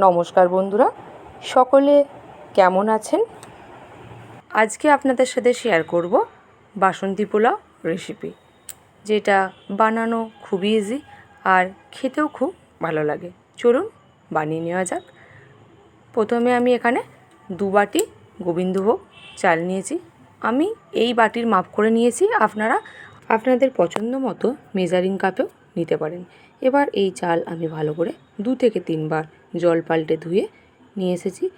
নমস্কার বন্ধুরা, সকলে কেমন আছেন? আজকে আপনাদের সাথে শেয়ার করব বাসন্তী পোলাও রেসিপি যেটা বানানো খুবই ইজি আর খেতেও খুব ভালো লাগে। চলুন বানিয়ে নেওয়া যাক। প্রথমে আমি এখানে দু বাটি গোবিন্দভোগ চাল নিয়েছি। আমি এই বাটির মাপ করে নিয়েছি, আপনারা আপনাদের পছন্দ মতো মেজারিং কাপেও নিতে পারেন। এবার এই চাল আমি ভালো করে দু থেকে তিনবার জল পাল্টে ধুয়ে নিয়ে এসেছি।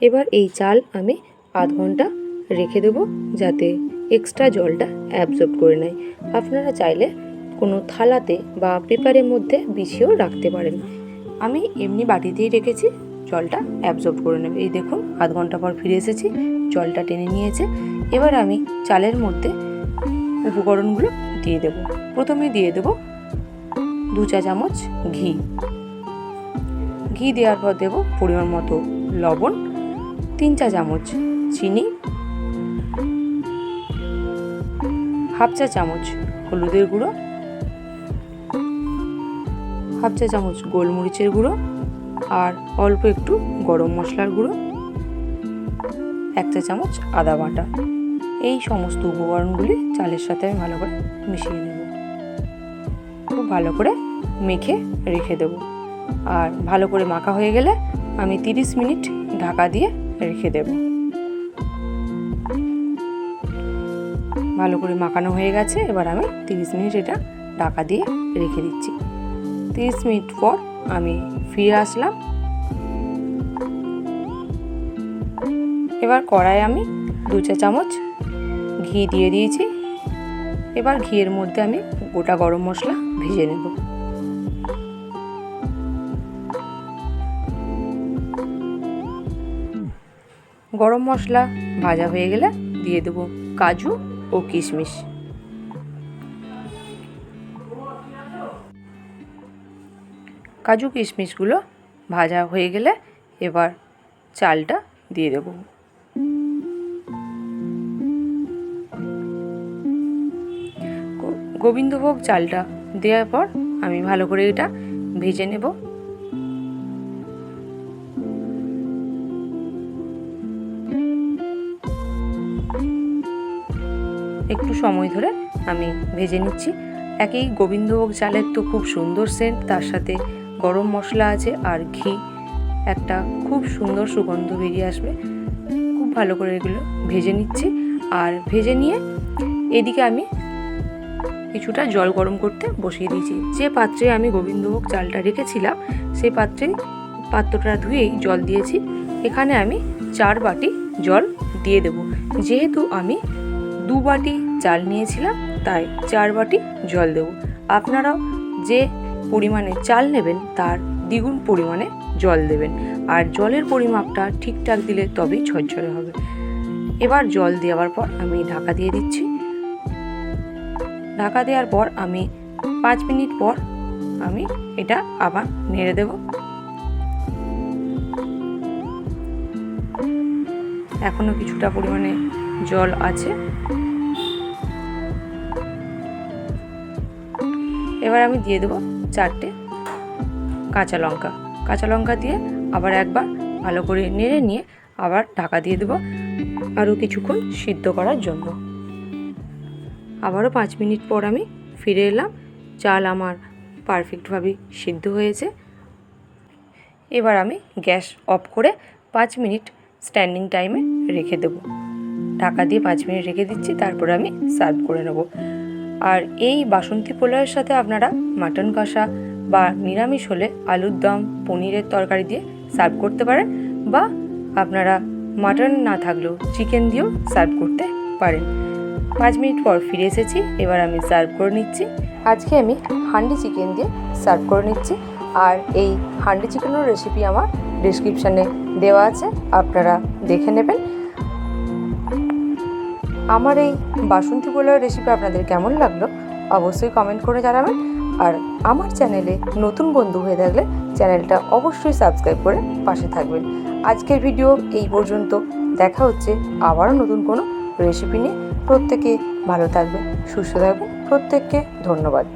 এবার এই চাল আমি আধ ঘণ্টা রেখে দেবো যাতে এক্সট্রা জলটা অ্যাবজর্ব করে নেয়। আপনারা চাইলে কোনো থালাতে বা পেপারের মধ্যে বিছিয়েও রাখতে পারেন। আমি এমনি বাটিতেই রেখেছি, জলটা অ্যাবজর্ব করে নেবে। এই দেখুন, আধ ঘণ্টা পর ফিরে এসেছি, জলটা টেনে নিয়েছে। এবার আমি চালের মধ্যে উপকরণগুলো দিয়ে দেব। প্রথমে দিয়ে দেব দু চা চামচ ঘি। ঘি দেওয়ার পর দেব পরিমাণ মতো লবণ, তিন চা চামচ চিনি, হাফ চা চামচ হলুদের গুঁড়ো, হাফ চা চামচ গোলমরিচের গুঁড়ো আর অল্প একটু গরম মশলার গুঁড়ো, এক চা চামচ আদা বাটা। এই সমস্ত উপকরণগুলি চালের সাথে আমি ভালো করে মিশিয়ে নেব। খুব ভালো করে মেখে রেখে দেবো। আর ভালো করে মাখা হয়ে গেলে আমি তিরিশ মিনিট ঢাকা দিয়ে রেখে দেব। ভালো করে মাখানো হয়ে গেছে, এবার আমি তিরিশ মিনিট এটা ঢাকা দিয়ে রেখে দিচ্ছি। তিরিশ মিনিট পর আমি ফিরে আসলাম। এবার কড়াই আমি দু চা চামচ ঘি দিয়ে দিয়েছি। এবার ঘিয়ের মধ্যে আমি গোটা গরম মশলা ভেজে নেব। গরম মশলা ভাজা হয়ে গেলে দিয়ে দেবো কাজু ও কিশমিশ। কাজু কিশমিশগুলো ভাজা হয়ে গেলে এবার চালটা দিয়ে দেবো। গোবিন্দভোগ চালটা দেওয়ার পর আমি ভালো করে এটা ভেজে নেব। একটু সময় ধরে আমি ভেজে নিচ্ছি। একই গোবিন্দভোগ চালের তো খুব সুন্দর সেন্ট তার সাথে গরম মশলা আছে আর ঘি। একটা খুব সুন্দর সুগন্ধ বেরিয়ে আসবে। খুব ভালো করে এগুলো ভেজে নিচ্ছি। আর ভেজে নিয়ে এদিকে আমি কিছুটা জল গরম করতে বসিয়ে দিয়েছি। যে পাত্রে আমি গোবিন্দভোগ চালটা রেখেছিলাম সেই পাত্রে পাত্রটা ধুয়েই জল দিয়েছি। এখানে আমি চার বাটি জল দিয়ে দেব। যেহেতু আমি দু বাটি চাল নিয়েছিলাম, তাই চার বাটি জল দেব। আপনারাও যে পরিমাণে চাল নেবেন, তার দ্বিগুণ পরিমাণে জল দেবেন। আর জলের পরিমাপটা ঠিকঠাক দিলে তবেই ঝরঝরে হবে। এবার জল দেওয়ার পর আমি ঢাকা দিয়ে দিচ্ছি। ঢাকা দেওয়ার পর আমি পাঁচ মিনিট পর আমি এটা আবার নেড়ে দেব। এখনও কিছুটা পরিমাণে জল আছে। এবার আমি দিয়ে দেবো চারটে কাঁচা লঙ্কা। কাঁচা লঙ্কা দিয়ে আবার একবার ভালো করে নেড়ে নিয়ে আবার ঢাকা দিয়ে দেবো আরও কিছুক্ষণ সিদ্ধ করার জন্য। আবারও পাঁচ মিনিট পর আমি ফিরে এলাম। চাল আমার পারফেক্টভাবে সিদ্ধ হয়েছে। এবার আমি গ্যাস অফ করে পাঁচ মিনিট স্ট্যান্ডিং টাইমে রেখে দেবো। ঢাকা দিয়ে পাঁচ মিনিট রেখে দিচ্ছি, তারপর আমি সার্ভ করে নেব। আর এই বাসন্তী পোলাওয়ের সাথে আপনারা মাটন কষা বা নিরামিষ হলে আলুর দম, পনিরের তরকারি দিয়ে সার্ভ করতে পারেন বা আপনারা মাটন না থাকলেও চিকেন দিয়েও সার্ভ করতে পারেন। পাঁচ মিনিট পর ফিরে এসেছি, এবার আমি সার্ভ করে নিচ্ছি। আজকে আমি হান্ডি চিকেন দিয়ে সার্ভ করে নিচ্ছি। আর এই হান্ডি চিকেনের রেসিপি আমার ডিসক্রিপশানে দেওয়া আছে, আপনারা দেখে নেবেন। আমার এই বাসন্তী পোলার রেসিপি আপনাদের কেমন লাগল অবশ্যই কমেন্ট করে জানাবেন। আর আমার চ্যানেলে নতুন বন্ধু হয়ে থাকলে চ্যানেলটা অবশ্যই সাবস্ক্রাইব করে পাশে থাকবেন। আজকের ভিডিও এই পর্যন্ত। দেখা হচ্ছে আবারও নতুন কোনো রেসিপি নিয়ে। প্রত্যেকে ভালো থাকবে সুস্থ থাকবে প্রত্যেককে ধন্যবাদ।